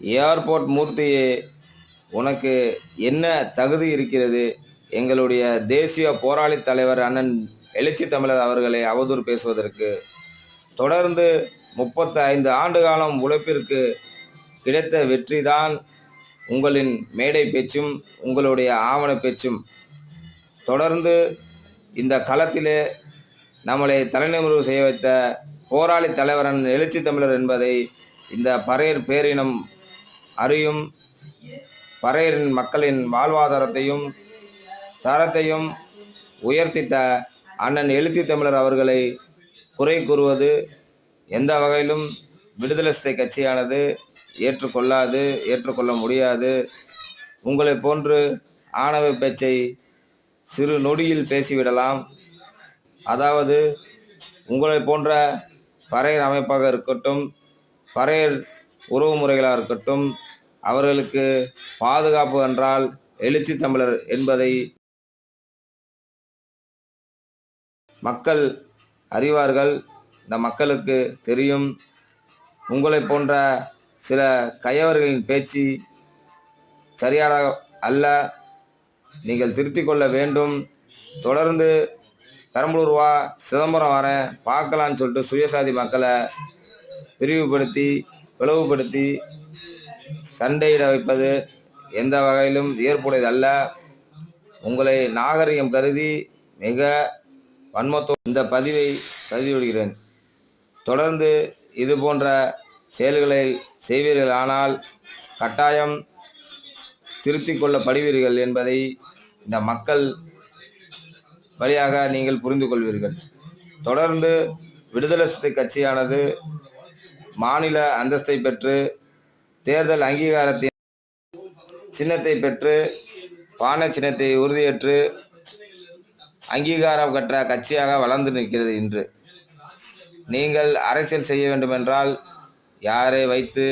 Airport மூர்த்தியே உனக்கு என்ன தகுதி இருக்கிறது? எங்களுடைய தேசிய போராளி தலைவர் அண்ணன் எழுச்சி தமிழர் அவர்களை அவதூறு பேசுவதற்கு. தொடர்ந்து முப்பத்தி ஐந்து ஆண்டு காலம் உழைப்பிற்கு கிடைத்த வெற்றிதான் உங்களின் மேடை பேச்சும் உங்களுடைய ஆவண பேச்சும். தொடர்ந்து இந்த களத்திலே நம்மளை தலைநிமிர்வு செய்ய வைத்த போராளி தலைவரன் எழுச்சி தமிழர் என்பதை இந்த பறையர் பேரினம் அறியும் பறையரின் மக்களின் வாழ்வாதாரத்தையும் தரத்தையும் உயர்த்தித்த அண்ணன் எழுச்சி தமிழர் அவர்களை குறை கூறுவது எந்த வகையிலும் விடுதலை கட்சியானது ஏற்றுக்கொள்ளாது ஏற்றுக்கொள்ள முடியாது. உங்களை போன்று ஆணவ பேச்சை சிறு நொடியில் பேசிவிடலாம். அதாவது உங்களை போன்ற பறையர் அமைப்பாக இருக்கட்டும் பறையர் உறவு முறைகளாக இருக்கட்டும் அவர்களுக்கு பாதுகாப்பு என்றால் எழுச்சி தமிழர் என்பதை மக்கள் அறிவார்கள். இந்த மக்களுக்கு தெரியும். உங்களை போன்ற சில கையவர்களின் பேச்சு சரியான அல்ல. நீங்கள் திருத்தி கொள்ள வேண்டும். தொடர்ந்து பெரம்பலூர் வா சிதம்பரம் வரேன் பார்க்கலான்னு சொல்லிட்டு சுயசாதி மக்களை பிரிவுபடுத்தி பிளவுபடுத்தி சண்டையிட வைப்பது எந்த வகையிலும் ஏற்புடையது அல்ல. உங்களை நாகரிகம் கருதி மிக வன்மத்தோ இந்த பதிவை பதிவிடுகிறேன். தொடர்ந்து இது போன்ற செயல்களை செய்வீர்கள் ஆனால் கட்டாயம் திருத்தி கொள்ளப்படுவீர்கள் என்பதை இந்த மக்கள் வழியாக நீங்கள் புரிந்து கொள்வீர்கள். தொடர்ந்து விடுதலை சிறுத்தை கட்சியானது மாநில அந்தஸ்தை பெற்று தேர்தல் அங்கீகாரத்தின் சின்னத்தை பெற்று பான சின்னத்தை உறுதியேற்று அங்கீகாரம் கற்ற கட்சியாக வளர்ந்து நிற்கிறது இன்று. நீங்கள் அரசியல் செய்ய வேண்டுமென்றால் யாரை வைத்து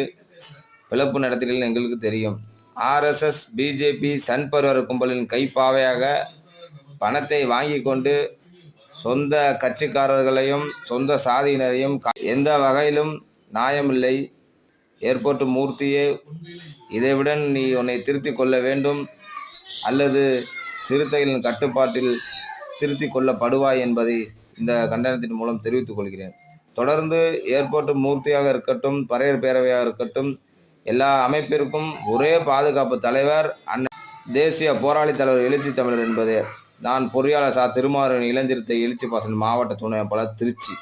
பிளப்பு நடத்துகிறீர்கள் எங்களுக்கு தெரியும். ஆர்எஸ்எஸ் பிஜேபி சன் பருவர் கும்பலின் கைப்பாவையாக பணத்தை வாங்கி கொண்டு சொந்த கட்சிக்காரர்களையும் சொந்த சாதியினரையும் எந்த வகையிலும் நியாயமில்லை. ஏர்போர்ட் மூர்த்தியே இதைவிட நீ உன்னை திருத்திக் கொள்ள வேண்டும். அல்லது சிறுத்தைகளின் கட்டுப்பாட்டில் திருத்தி கொள்ளப்படுவாய் என்பதை இந்த கண்டனத்தின் மூலம் தெரிவித்துக் கொள்கிறேன். தொடர்ந்து ஏர்போர்ட் மூர்த்தியாக இருக்கட்டும் பறையர் பேரவையாக இருக்கட்டும் எல்லா அமைப்பிற்கும் ஒரே பாதுகாப்பு தலைவர் அண்ணன் தேசிய போராளி தலைவர் எழுச்சி தமிழர் என்பது. நான் பொறியாளர் சா. திருமாறன் இளஞ்சிறுத்தை எழுச்சி பாசன் மாவட்ட துணை திருச்சி.